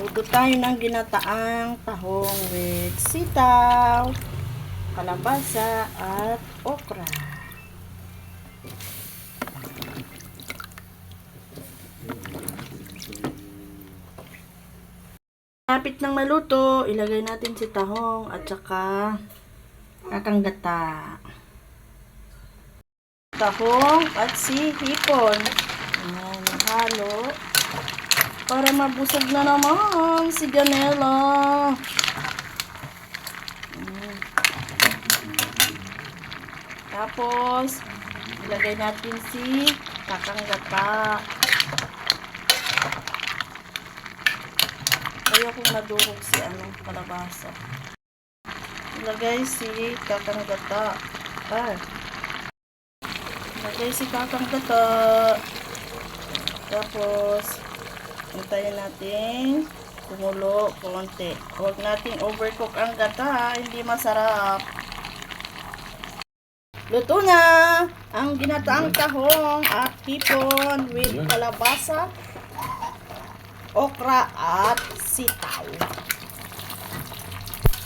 Magluto tayo ng ginataang tahong with sitaw, kalabasa, at okra. Kapit ng maluto, ilagay natin si tahong at saka kakanggata. Tahong at si hipon. Ayan, halo. Para mabusog na naman si Ganela. Mm. Tapos, ilagay natin si kakanggata. Ayaw kong madurog si ano, kalabasa. Ilagay si kakanggata. Ah. Ilagay si kakanggata. Tapos, Hintayin natin kumulo konti. Huwag natin overcook ang gata, hindi masarap. Luto na ang ginataang tahong at hipon with kalabasa, okra at sitaw.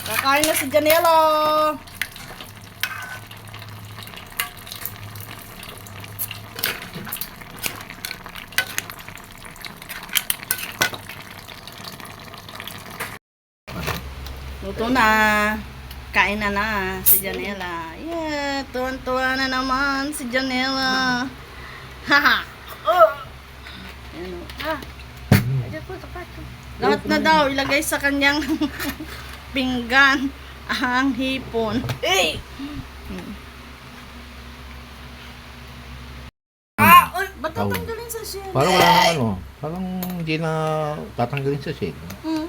Kakain na si Janela. Luto na. Kain na na si Janela. Yeah, tuwan-tuwa na naman si Janela. Haha. Oh. Ayan o. Ah. Lahat na daw ilagay sa kanyang pinggan ang hipon. Eh! Ah! Uy, ba't tatanggalin sa shell? Parang wala nang ano, parang hindi na tatanggalin sa shade. Mm,